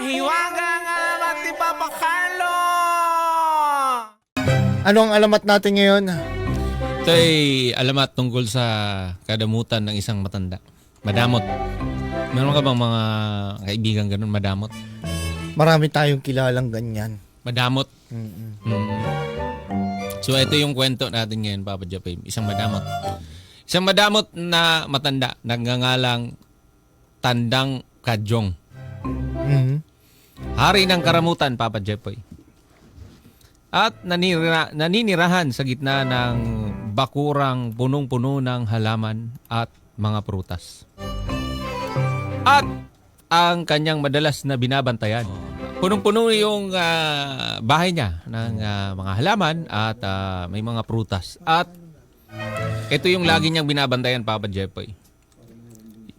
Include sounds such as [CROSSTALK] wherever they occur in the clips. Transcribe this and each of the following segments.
hiwaga nga at ipapakalo! Ano ang alamat natin ngayon? Ito ay alamat tungkol sa kadamutan ng isang matanda. Madamot. Meron ka bang mga kaibigan ganun, madamot? Marami tayong kilalang ganyan. Madamot. Mm-mm. Mm. So ito yung kwento natin ngayon, Papa Japay. Isang madamot. Isang madamot na matanda, nagngangalang Tandang Kadyong. Mhm. Hari ng karamutan, Papa Jepoy. At nanira, naninirahan sa gitna ng bakurang punong-puno ng halaman at mga prutas. At ang kanyang madalas na binabantayan. Punong-puno yung ah, bahay niya ng ah, mga halaman at ah, may mga prutas. At ito yung lagi niyang binabantayan, Papa Jepoy.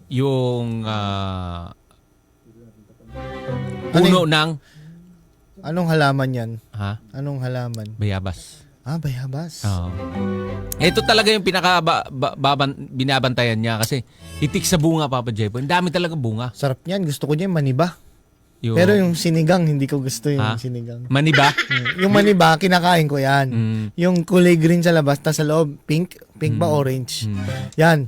Yung Ano puno yung- ng Anong halaman yan? ha, Anong halaman? bayabas. Ah, bayabas. Oo. Ito talaga yung pinaka ba, ba- baban- binabantayan niya kasi itik sa bunga Papa Jepo. Ang dami talaga bunga. Sarap niyan. Gusto ko niya yung maniba. Yung, Pero yung sinigang, hindi ko gusto yung Ha? sinigang. maniba. Mm. Yung maniba, kinakain ko yan. Mm. Yung kulay green sa labas, tas sa loob, pink. Pink ba orange? Mm. Yan.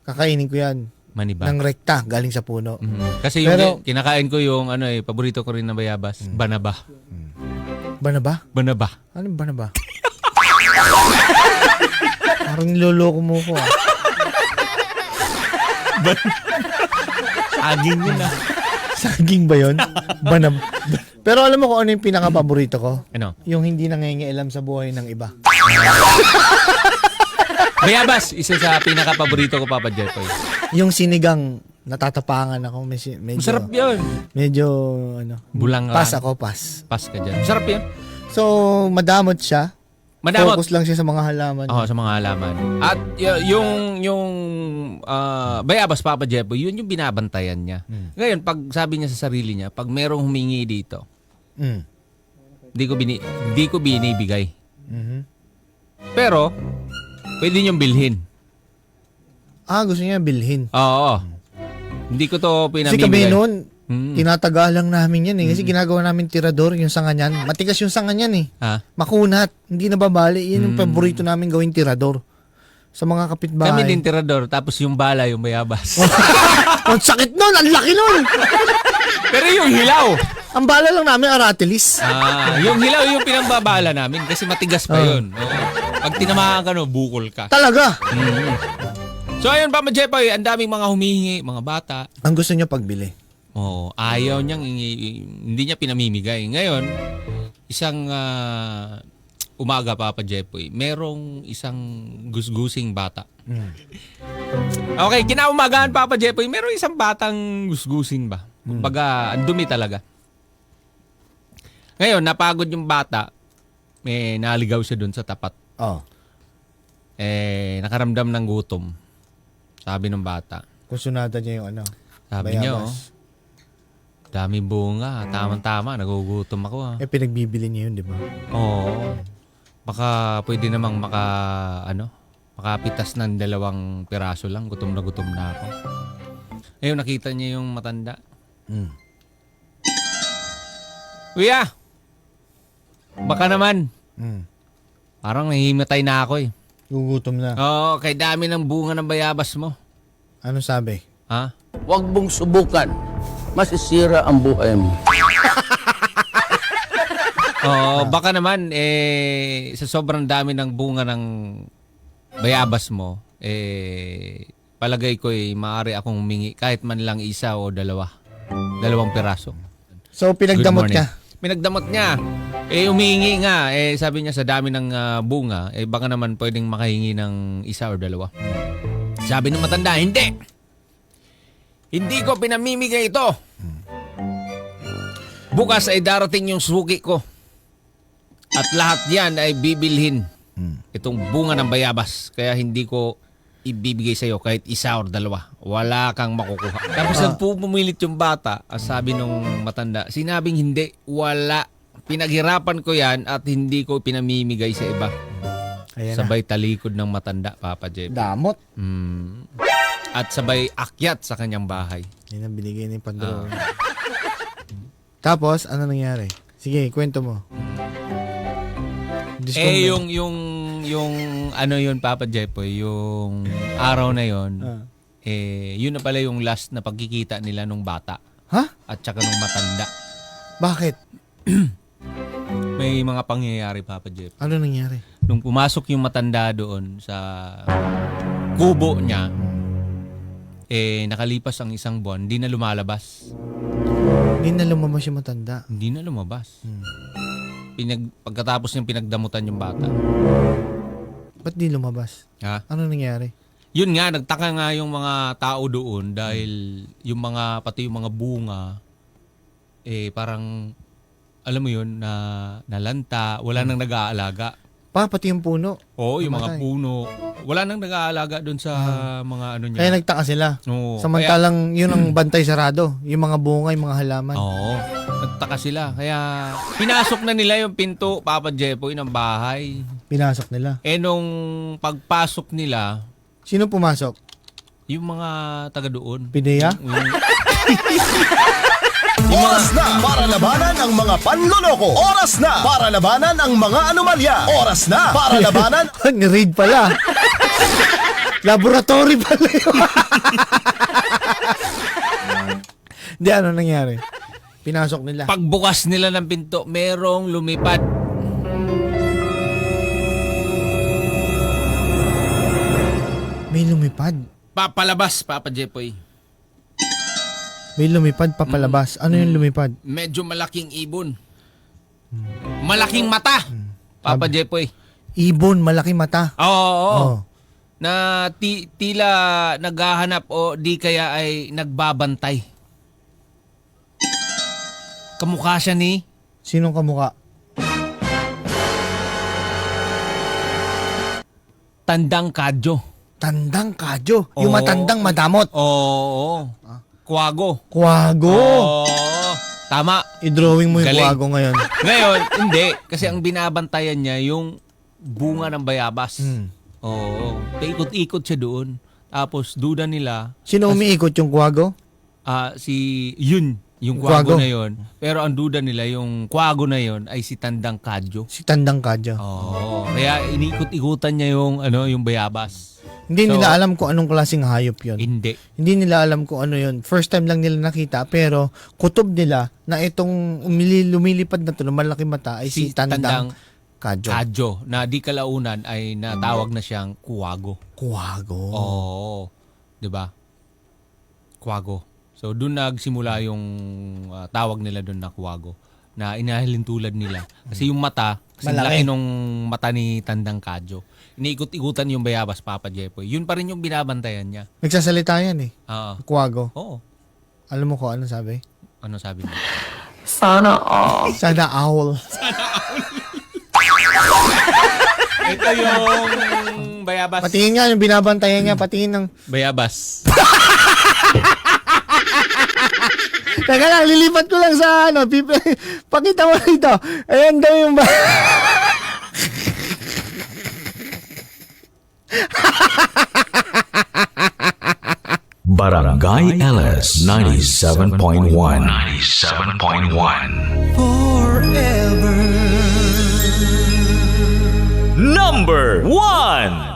Kakainin ko yan. Maniba. Ng rekta, galing sa puno. Mm. Kasi yung Pero- kinakain ko yung ano eh, paborito ko rin na bayabas, banaba. Ba na ba? Banaba. Ano ba na ba? Parang niloloko mo ko ah. [LAUGHS] Aging yun ah. Saging ba yun? Banab. Pero alam mo kung ano yung pinaka-paborito ko? Ano? Yung hindi nangingialam sa buhay ng iba. [LAUGHS] Bayabas, isa sa pinaka paborito ko Papa Jepo. Yung sinigang, natatapangan ako. Medyo, medyo, Masarap yun. medyo ano, Bulang pas ako, pas. Pas ka dyan. Masarap yun. So, madamot siya. Madamot. Focus lang siya sa mga halaman. Oo, sa mga halaman. At y- yung yung ah, bayabas Papa Jepo, yun yung binabantayan niya. Ngayon, pag sabi niya sa sarili niya, pag merong humingi dito, Mm. di ko bini di ko binibigay. Mhm. Pero pwede niyong bilhin. Ah, gusto niya bilhin. Oo. Hindi ko to Kasi kami pinamimigay. noon, Hmm. tinataga lang namin yan eh. Kasi ginagawa namin tirador, yung sanga niyan. Matigas yung sanga niyan eh. Ha? Makunat, hindi nababali. Yan yung Mm. paborito namin gawing tirador. Sa mga kapitbahay. Kami din tirador, tapos yung bala, yung bayabas. [LAUGHS] Ang sakit nun! Ang laki nun! [LAUGHS] Pero yung hilaw, Ang bala lang namin, aratilis. ah, yung hilaw yung pinambabala namin kasi matigas pa Oh. yun. Oo. Pag tinamaan ka, no, bukol ka. Talaga! Mm. So ayun, Papa Jepoy, ang daming mga humihingi, mga bata. Ang gusto niya pagbili. Oo, ayaw niyang, i- hindi niya pinamimigay. Ngayon, isang ah, umaga, Papa Jepoy, merong isang gusgusing bata. Okay, kinaumagahan, Papa Jepoy, merong isang batang gusgusing ba? Kumbaga, ang dumi talaga. Ngayon, napagod yung bata, may naligaw siya dun sa tapat. Oh. Eh, nakaramdam ng gutom. Sabi ng bata. Kusunada niya yung ano. Sabi niya, oh, bayabas. dami bunga. Tamang-tama, nagugutom ako ah. Eh, pinagbibili niya yun, di ba? Oo. Baka pwede namang maka, ano, makapitas ng dalawang piraso lang. Gutom na gutom na ako. Ayun, nakita niya yung matanda. Mm. Kuya! Baka naman. Mm. Parang nahihimatay na ako eh. Gugutom na. Oo, kay dami ng bunga ng bayabas mo. Ano sabi? Ha? Huwag mong subukan. Masisira ang buhay mo. [LAUGHS] Oo, baka naman eh sa sobrang dami ng bunga ng bayabas mo, eh palagay ko eh maaari akong humingi kahit man lang isa o dalawa. Dalawang piraso. So, pinagdamot Good morning. ka. Pinagdamot niya. Eh humingi nga, eh sabi niya sa dami ng ah, bunga, eh baka naman pwedeng makahingi ng isa o dalawa. Sabi ng matanda, hindi. Hindi ko pinamimigay ito. Bukas ay darating yung suki ko. At lahat yan ay bibilhin. Itong bunga ng bayabas. Kaya hindi ko ibibigay sa'yo kahit isa or dalawa. Wala kang makukuha. Tapos nagpupumilit yung bata. Ang sabi nung matanda, sinabing hindi, wala. Pinaghirapan ko yan at hindi ko pinamimigay sa iba. Ayan na. Sabay talikod ng matanda, Papa Jeff. Damot. Mm. At sabay akyat sa kanyang bahay. Yan ang binigay ni Pandora. Tapos, ano nangyari? Sige, kwento mo. Ko, Eh yung yung yung ano yun Papa Jepoy, yung araw na yon, Ah. eh yun na pala yung last na pagkikita nila nung bata Ha? at saka nung matanda. Bakit? [CLEARS THROAT] May mga pangyayari Papa Jepoy. Ano nangyari? Nung pumasok yung matanda doon sa kubo niya, eh nakalipas ang isang buwan, hindi na lumalabas. Hindi na lumabas yung matanda. Hindi na lumabas. Pinag, pagkatapos niyang pinagdamutan yung bata. Ba't di lumabas? Ha? Ano nangyari? Yun nga, nagtaka nga yung mga tao doon dahil yung mga, pati yung mga bunga, eh parang, alam mo yun, na nalanta, wala nang nag-aalaga. Pa, pati yung puno. Oo, yung mga Namatay. puno. Wala nang nag-aalaga doon sa mga ano niya. Kaya nagtaka sila. Oo, Samantalang yun ang bantay sarado. Yung mga bunga, yung mga halaman. Oo, nagtaka sila. Kaya pinasok na nila yung pinto, Papa Jepoy, ng bahay. Pinasok nila. Eh nung pagpasok nila, Sino pumasok? yung mga taga doon. Pidea? Yung, [LAUGHS] Oras na para labanan ang mga panloloko. Oras na para labanan ang mga anomalya. Oras na para [LAUGHS] labanan Ni-raid pala. Laboratory pala yun. [LAUGHS] Hindi, ano nangyari? Pinasok nila. pagbukas nila ng pinto, merong lumipad. May lumipad. Papalabas, Papa Jepoy. May lumipad papalabas. Ano yung lumipad? Medyo malaking ibon. Malaking mata, Papa Jepoy. Ibon, malaki mata. Oo, oo. Oh. Na ti- tila naghahanap o di kaya ay nagbabantay. Kamukha siya ni Sinong kamuka? Tandang Kadyo. Tandang kadyo. Yung Oo. matandang madamot. Oo. Kwago. Kwago. Oo. Tama. I-drawing mo yung Galing. kwago ngayon. Ngayon, hindi. Kasi ang binabantayan niya yung bunga ng bayabas. Hmm. Oo. Paikot-ikot siya doon. Tapos, duda nila, Sino umiikot yung kwago? ah, si yun, yung Kwago. kwago na yun. Pero ang duda nila, yung kwago na yun ay si Tandang Kadyo. Si Tandang kadyo. Oo. Kaya inikot-ikutan niya yung, ano, yung bayabas. Hindi So- nila alam kung anong klaseng hayop yon. Hindi. Hindi nila alam kung ano yon. First time lang nila nakita pero kutob nila na itong umili, lumilipad na to malaki mata ay si, Tandang, Kadyo. Kadyo. Na di kalaunan ay natawag na siyang kuwago. Kwago. Oo. 'Di ba? Kwago. So doon nagsimula yung ah, tawag nila doon na Kwago na inahalin tulad nila. Kasi yung mata, kasi Malaki. laki nung mata ni Tandang Kadyo. Iniikot-ikutan yung bayabas Papa Jepoy. Yun pa rin yung binabantayan niya. Nagsasalita yan eh. Oo. Kwago. Oo. Alam mo ko ano sabi? Ano sabi niya? Sana owl. Ito yung bayabas. Patingin nga yung binabantayan niya. Patingin ng... Bayabas. Teka lang, lilipat ko lang sa ano. Pip- [LAUGHS] Pakita mo rito. Ayan daw yung... ba- [LAUGHS] Barangay LS 97.1 97.1 Forever Number 1